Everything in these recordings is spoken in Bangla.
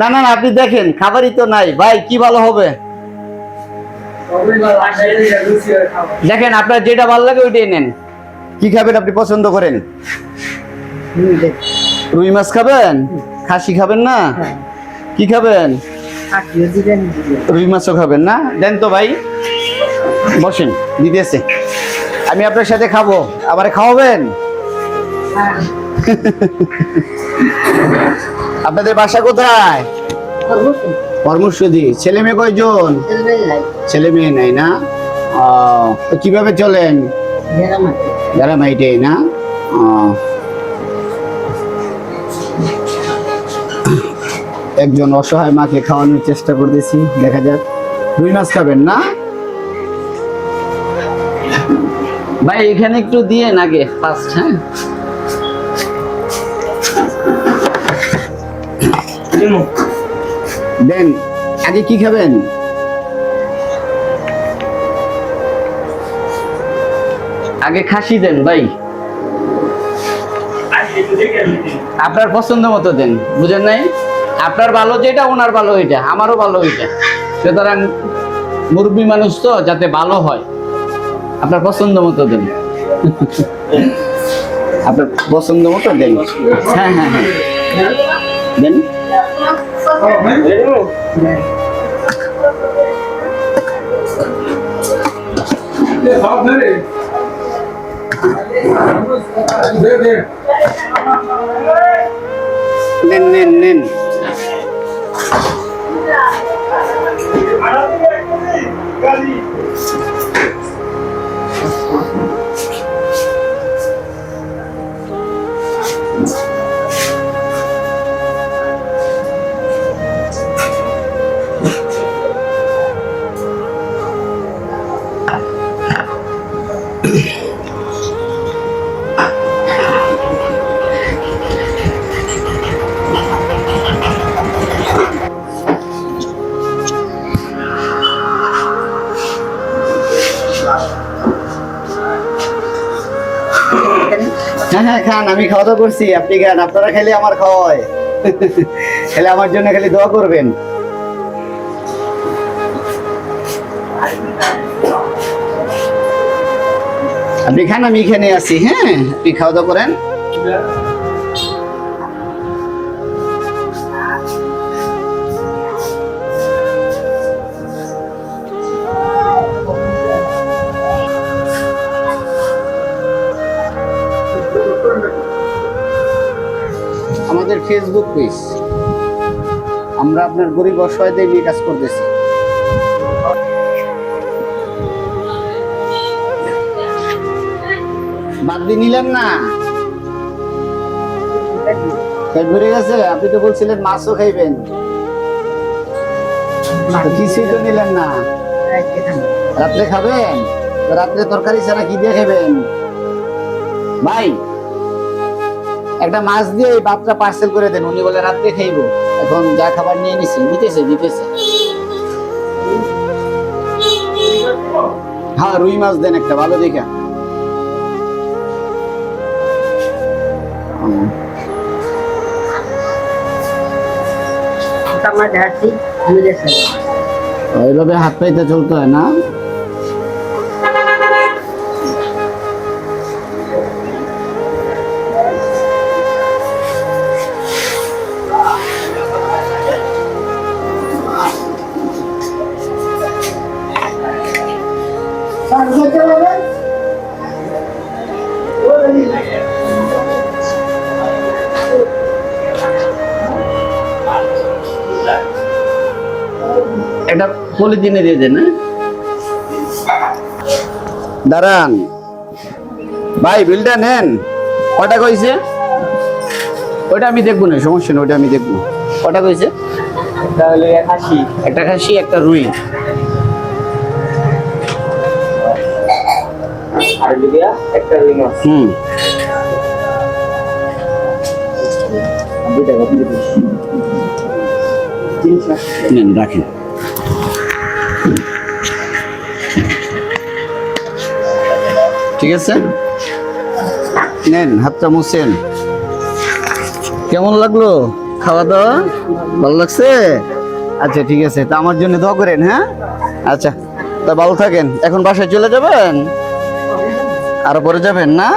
না না আপনি দেখেন, খাবারই তো নাই। ভাই, কি ভালো হবে? দেখেন, আপনার যেটা ভালো লাগে ওইটাই নেন। কি খাবেন আপনি পছন্দ করেন? রুই মাছ খাবেন? খাসি খাবেন না? কি খাবেন? রুই মাছও খাবেন না? দেন তো ভাই। বসেন দিতেছে আমি আপনার সাথে খাব। আবার খাওয়াবেন? আপনাদের বাসা কোথায়? কর্মসূচি। ছেলে মেয়ে কয়জন? ছেলে মেয়ে নাই না? কীভাবে চলেন? যারা মাইটেই না। একজন অসহায় মাকে খাওয়ানোর চেষ্টা করতেছি, দেখা যাক। রুই মাছ খাবেন না? ভাই, এখানে একটু দিয়ে আগে ফার্স্ট হ্যাঁ? দেন আগে কি খাবেন? আগে খাসি দেন ভাই। আপনার পছন্দ মতো দেন বুঝেন নাই? আপনার ভালো যেটা ওনার ভালো এটা আমারও ভালো এটা সুতরাং মুরব্বী মানুষ তো যাতে ভালো হয়। আপনার পছন্দ মতো দেন। আপনার পছন্দ মতো দেন। হ্যাঁ হ্যাঁ হ্যাঁ। দেন। নেন নেন নেন। হ্যাঁ হ্যাঁ খান, আমি খাওয়া দাওয়া করছি। আপনি খান, আপনারা খেলে আমার খাওয়া খেলে আমার জন্য খালি দোয়া করবেন। আপনি খান, আমি এখানে আছি হ্যাঁ আপনি খাওয়া দাওয়া করেন। আমাদের ফেসবুক পেজ আমরা আপনার গরিব অসহায়দের নিয়ে কাজ করতেছি। বাদ দিয়ে নিলেন না। পেট ভরে গেছে, আপনি তো বলছিলেন মাছও খাইবেন। কিছুই তো নিলেন না। রাত্রে খাবেন? রাত্রে তরকারি ছাড়া কি দিয়ে খাবেন ভাই একটা মাছ দিয়ে এই ভাতটা পার্সেল করে দেন। উনি বলে রাত্রে খাইবো। এখন যা খাবার নিয়ে নিছে দিতেছে দিতেছে। হ্যাঁ রুই মাছ দেন একটা ভালো দেখা। এইভাবে হাত পাইতে চলতে হয় না? একটা পলিথিনে দিয়ে দেন হ্যাঁ? দাঁড়ান। ভাই বিলটা নেন। কটা কইছে? ওটা আমি দেখব না সমস্যা নেই ওটা আমি দেখব। কটা কইছে? তাহলে হাসি একটা খাসি একটা রুই। আর একটা রুই মাছ হুম। নেন রাখেন। ঠিক আছে? নেন হাতটা মুছেন। কেমন লাগল? খাওয়া দাওয়া? ভালো লাগছে? আচ্ছা ঠিক আছে। তা আমার জন্য দোয়া করেন হ্যাঁ? আচ্ছা তা ভালো থাকেন। এখন বাসায় চলে যাবেন? আরও পরে যাবেন না?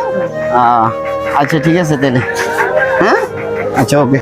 আচ্ছা ঠিক আছে তাহলে। হ্যাঁ? আচ্ছা ওকে।